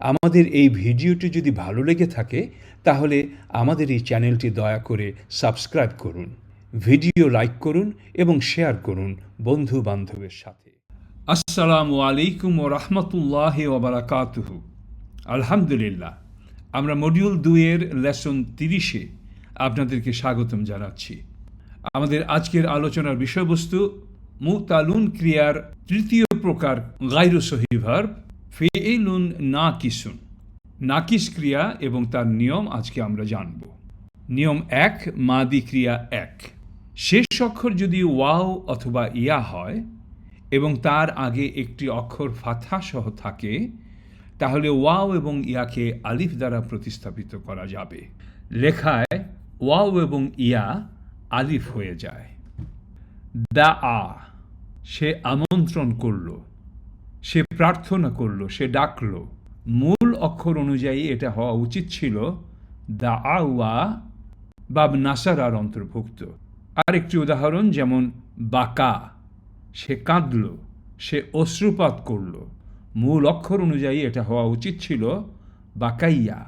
আমাদের এই ভিডিওটি যদি ভালো লেগে থাকে, তাহলে আমাদের এই চ্যানেলটি দয়া করে সাবস্ক্রাইব করুন, ভিডিও লাইক করুন এবং শেয়ার করুন বন্ধু বান্ধবের সাথে। আসসালামু আলাইকুম ও রহমতুল্লাহ ওবরাকাতুহু আলহামদুলিল্লাহ, আমরা মডিউল দুইয়ের লেসন তিরিশে আপনাদেরকে স্বাগতম জানাচ্ছি। আমাদের আজকের আলোচনার বিষয়বস্তু মুতালুন ক্রিয়ার তৃতীয় প্রকার গাইরু সহিভার ফেইলুন না কিসুন নাকিস ক্রিয়া এবং তার নিয়ম আজকে আমরা জানব। নিয়ম এক, মাদি ক্রিয়া এক। শেষ অক্ষর যদি ওয়াও অথবা ইয়া হয় এবং তার আগে একটি অক্ষর ফাথা সহ থাকে, তাহলে ওয়াও এবং ইয়াকে আলিফ দ্বারা প্রতিস্থাপিত করা যাবে। লেখায় ওয়াও এবং ইয়া আলিফ হয়ে যায়। দা আ, সে আমন্ত্রণ করল। সে প্রার্থনা করল, সে ডাকল। মূল অক্ষর অনুযায়ী এটা হওয়া উচিত ছিল দা আওয়া বাব নাসারার অন্তর্ভুক্ত। আরেকটি উদাহরণ যেমন, বাকা। সে কাঁদল, সে অশ্রুপাত করল। মূল অক্ষর অনুযায়ী এটা হওয়া উচিত ছিল, বাকাইয়া।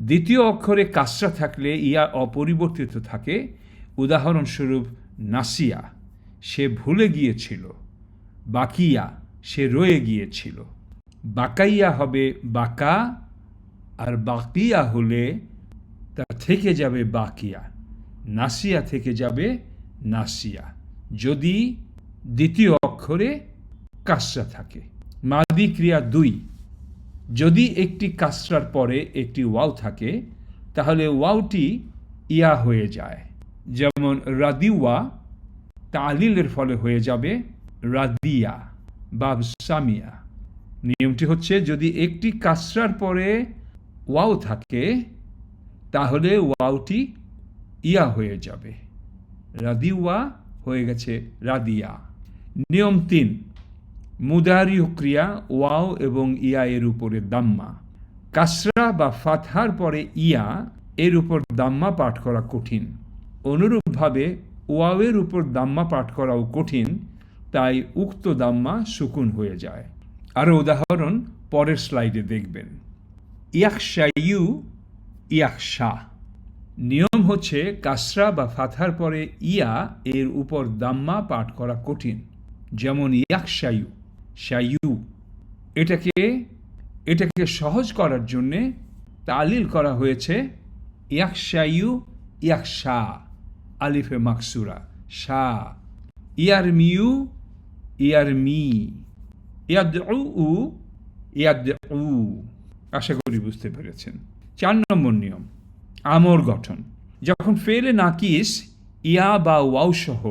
দ্বিতীয় অক্ষরে কাসরা থাকলে ইয়া অপরিবর্তিত থাকে, উদাহরণস্বরূপ, নাসিয়া। সে ভুলে গিয়েছিল, বাকিয়া। সে রয়ে গিয়েছিল। বাকাইয়া হবে বাকা, আর বাকিয়া হলে তা থেকে যাবে বাকিয়া। নাসিয়া থেকে যাবে নাসিয়া। যদি দ্বিতীয় অক্ষরে কাসরা থাকে। মাদি ক্রিয়া দুই। যদি একটি কাসরার পরে একটি ওয়াও থাকে, তাহলে ওয়াওটি ইয়া হয়ে যায়। যেমন রাদিওয়া তালিলের ফলে হয়ে যাবে রাদিয়া। বা সামিয়া নিয়মটি হচ্ছে, যদি একটি কাসরার পরে ওয়াও থাকে, তাহলে ওয়াওটি ইয়া হয়ে যাবে। রাদিওয়া হয়ে গেছে রাদিয়া। নিয়ম তিন মুদারি ক্রিয়া ওয়াও এবং ইয়া এর উপরে দাম্মা। কাসরা বা ফাতহার পরে ইয়া এর উপর দাম্মা পাঠ করা কঠিন। অনুরূপভাবে ওয়াওয়ের উপর দাম্মা পাঠ করাও কঠিন। তাই উক্ত দাম্মা সুকুন হয়ে যায়। আরও উদাহরণ পরের স্লাইডে দেখবেন। ইয়াকশাইউ ইয়াকশা নিয়ম হচ্ছে কাসরা বা ফাথার পরে ইয়া এর উপর দাম্মা পাঠ করা কঠিন। যেমন ইয়াকশায়ু শায়ু এটাকে এটাকে সহজ করার জন্যে তালিল করা হয়েছে ইয়াকশায়ু ইয়াকশা আলিফে মাকসুরা, শা। ইয়ার মিউ ইয়ার মি ইয়াদ উ উ আশা করি বুঝতে পেরেছেন। চার নম্বর নিয়ম, আমর গঠন। যখন ফেলে নাকিস ইয়া বা ওয়াও সহ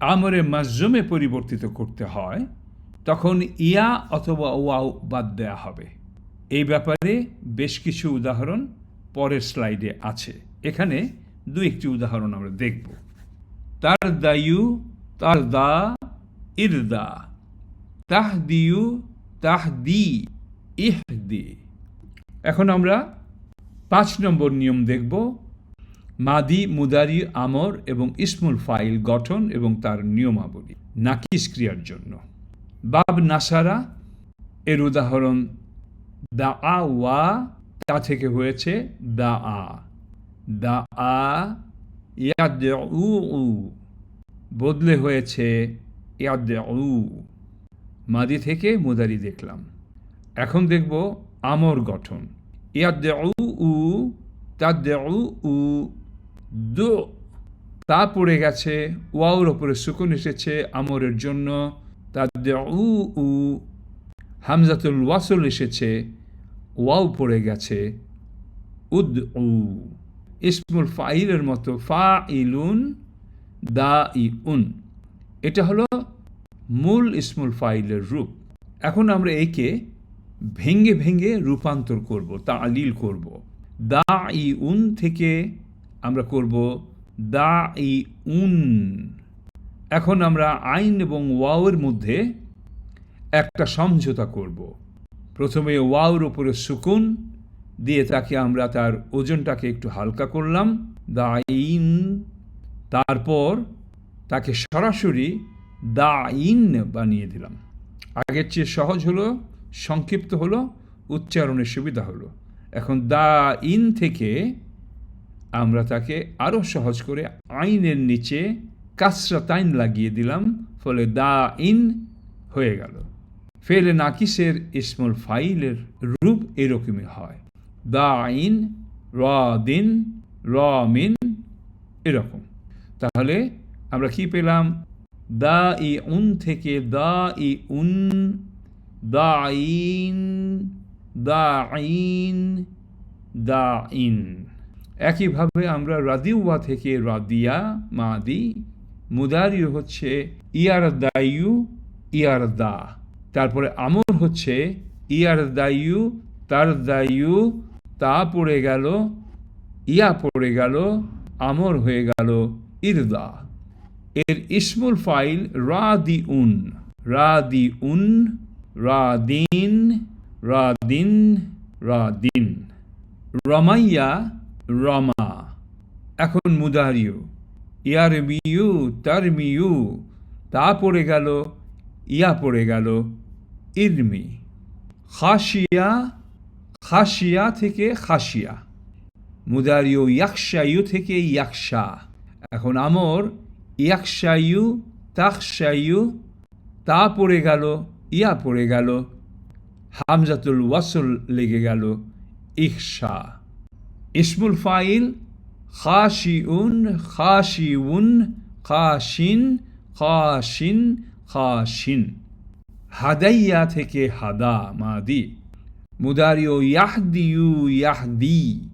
আমরে মাজুমে পরিবর্তিত করতে হয়, তখন ইয়া অথবা ওয়াও বাদ দেয়া হবে। এই ব্যাপারে বেশ কিছু উদাহরণ পরের স্লাইডে আছে। এখানে দু একটি উদাহরণ আমরা দেখব। তার দায়ু, তার দা ইরদা তাহ দিউ তাহ দি ইহ দি এখন আমরা পাঁচ নম্বর নিয়ম দেখব। মাদি, মুদারি, আমর এবং ইসমুল ফাইল গঠন এবং তার নিয়মাবলী। নাকিস ক্রিয়ার জন্য। বাব নাসারা, এর উদাহরণ দা আ ওয়া, তা থেকে হয়েছে দা আ দা আ বদলে হয়েছে ইয়াদ মাদি থেকে মুদারি দেখলাম। এখন দেখব আমর গঠন। ইয়াদ উ তাদ উ। দু, তা পড়ে গেছে ওয়াউর ওপরে সুকুন এসেছে আমরের জন্য। তাদ উ, হামজাতুল ওয়াসল এসেছে, ওয়াও পড়ে গেছে উদ উ ইসমুল ফাইলের মতো ফা ইলুন দা ই উন এটা হলো মূল ইসমুল ফাইলের রূপ। এখন আমরা একে ভেঙ্গে ভেঙ্গে রূপান্তর করব তা আলিল করব। দা ই উন থেকে আমরা করব দা ই উন এখন আমরা আইন এবং ওয়াওয়ের মধ্যে একটা সমঝোতা করব। প্রথমে ওয়াওর উপরে সুকুন দিয়ে তাকে আমরা তার ওজনটাকে একটু হালকা করলাম দা ইন তারপর তাকে সরাসরি দা ইন বানিয়ে দিলাম। আগের চেয়ে সহজ হলো, সংক্ষিপ্ত হলো, উচ্চারণের সুবিধা হলো। এখন দা ইন থেকে আমরা তাকে আরও সহজ করে আইনের নিচে কাসরা তাইন লাগিয়ে দিলাম, ফলে দা ইন হয়ে গেল। ফেলে নাকিসের ইসমুল ফাইলের রূপ এরকমই হয়। দা আইন র দিন, র মিন এরকম। তাহলে আমরা কি পেলাম? দা ই উন থেকে দা ই উন দা ইন দা ইন দা ইন একইভাবে আমরা রাদিউয়া থেকে রাদিয়া, মাদি মুদারিও হচ্ছে ইয়ার দায়ু ইয়ার দা তারপরে আমর হচ্ছে ইয়ার দায়ু তার দায়ু তা পড়ে গেল, ইয়া পড়ে গেল, আমর হয়ে গেল, ইরদা। এর ইসমুল ফাইল রাদি উন রাদি উন রাদিন রাদিন রাদিন। রমাইয়া, রমা। এখন মুদারিও। ইয়ার মিউ তার মিউ তা পড়ে গেল, ইয়া পড়ে গেল, ইরমি। খাসিয়া খাসিয়া থেকে খাসিয়া মুদারিও ইয়াকশায়ু থেকে ইয়াকশা। এখন আমর ইয়াকশায়ু তাকশায়ু তা পড়ে গেল, ইয়া পড়ে গেল। হামজাতুল ওয়াসল লেগে গেল ইকশা ইসমুল ফাইল, খাশিউন খাশিউন, খাশিন খাশিন খাশিন। হাদাইয়া থেকে হাদা, মাদি। মুদারিও ইয়াহদিউ ইয়াহদি।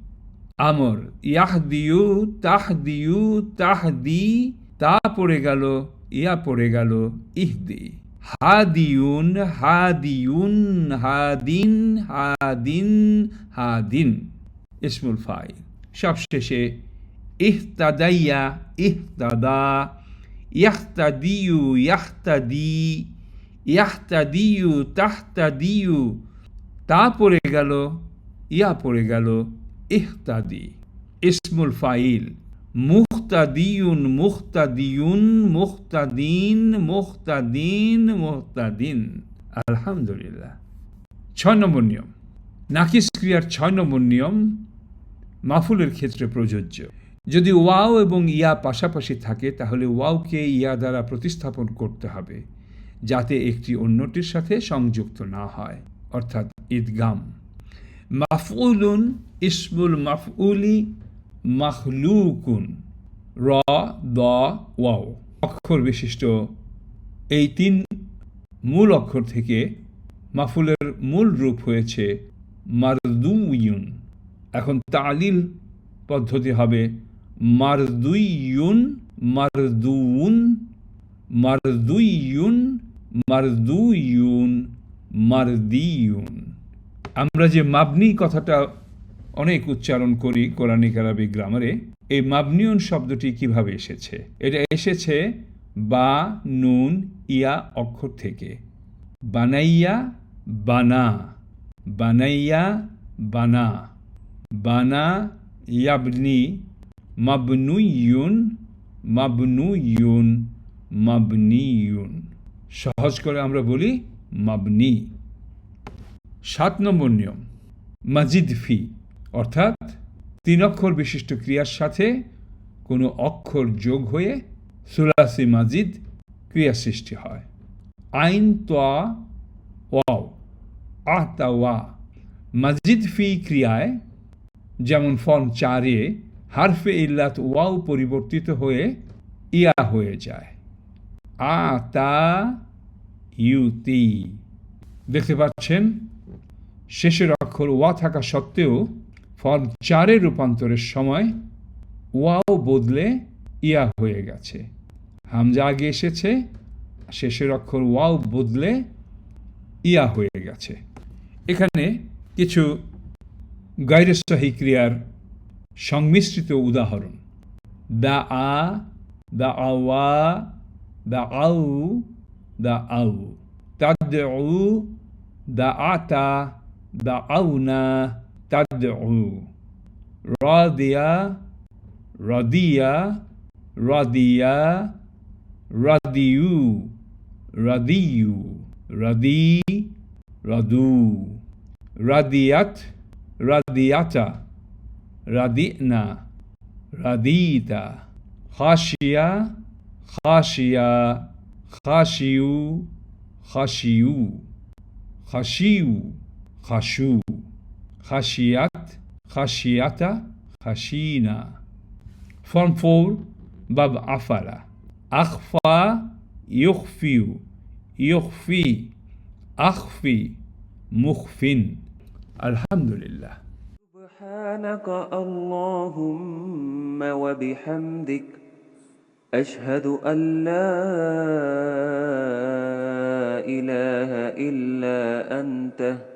আমর, ইয়াহদিউ তাহদিউ তাহদি। তা পড়ে গেল, ইয়া পড়ে গেল, ইহদি। হাদিউন হাদিউন, হাদিন হাদিন হাদিন। ইসমুল ফাইল। সবশেষে, ইহতাদাইয়া, ইহতাদা, ইয়াহতাদিউ, ইয়াহতাদি, ইয়াহতাদিউ, তাহতাদিউ। তা পড়ে গেল, ইয়া পড়ে গেল, ইহতাদি। ইসমুল ফাইল। মুখতাদিউন মুখতাদিউন মুখতাদিন মুখতাদিন মুখতাদিন আলহামদুলিল্লাহ। ছয় নম্বর নিয়ম। নাকিস ক্রিয়ার ছয় নম্বর নিয়ম মাফুলের ক্ষেত্রে প্রযোজ্য। যদি ওয়াও এবং ইয়া পাশাপাশি থাকে, তাহলে ওয়াওকে ইয়া দ্বারা প্রতিস্থাপন করতে হবে, যাতে একটি অন্যটির সাথে সংযুক্ত না হয়, অর্থাৎ ঈদগাম। মাফউলুন ইসমুল মাফউলি মাখলুকুন। র, দ, ওয়াও। অক্ষর বিশিষ্ট। এই তিন মূল অক্ষর থেকে মাফুলের মূল রূপ হয়েছে মারদুইয়ুন। এখন তালিল পদ্ধতি হবে মারদুইয়ুন, মারদুউন, মারদুইয়ুন মারদুইয়ুন, মারদিয়ুন। আমরা যে মাবনি কথাটা অনেক উচ্চারণ করি কোরআনিক আরবি গ্রামারে, এই মাবনিউন শব্দটি কীভাবে এসেছে? এটা এসেছে বা, নুন, ইয়া, অক্ষর থেকে। বানাইয়া, বানা। বানাইয়া, বানা। বানা, ইয়াবনি। মাবনুইয়ুন মাবনুইয়ুন, মাবনিয়ুন। সহজ করে আমরা বলি মাবনি। সাত নম্বর নিয়ম, মাজিদ ফি। অর্থাৎ তিন অক্ষর বিশিষ্ট ক্রিয়ার সাথে কোনো অক্ষর যোগ হয়ে সুলাসি মাজিদ ক্রিয়া সৃষ্টি হয়। আইন তোয়া ওয়াও, আহ তা ওয়া। মাজিদ ফি ক্রিয়ায় যেমন ফর্ম চারে হারফে ইল্লাত ওয়াও পরিবর্তিত হয়ে ইয়া হয়ে যায়। আ তা ইউতি দেখতে পাচ্ছেন, শেষের অক্ষর ওয়া থাকা সত্ত্বেও ফর্ম চারে রূপান্তরের সময় ওয়াও বদলে ইয়া হয়ে গেছে। হামজা আগে এসেছে শেষের অক্ষর ওয়াও বদলে ইয়া হয়ে গেছে। এখানে কিছু গাইরে ক্রিয়ার সংমিশ্রিত উদাহরণ। দা আ, দা আওয়া দা আউ দা আউ। তাদউ, দা আতা, দা আউনা। তাদউ রাদিয়া রাদিয়া রাদিয়া রাদিউ রাদিউ রাদি রাদু রাদিয়াত রাদিয়াতা রাদিনা রাদিতা খাশিয়া খাশিয়া খাশিউ খাশিউ খাশিউ خشيت خشيت خشينا. فورم فور باب عفل أخفى يخفي يخفي. أخفي مخف الحمد لله. سبحانك اللهم وبحمدك أشهد أن لا إله إلا أنت.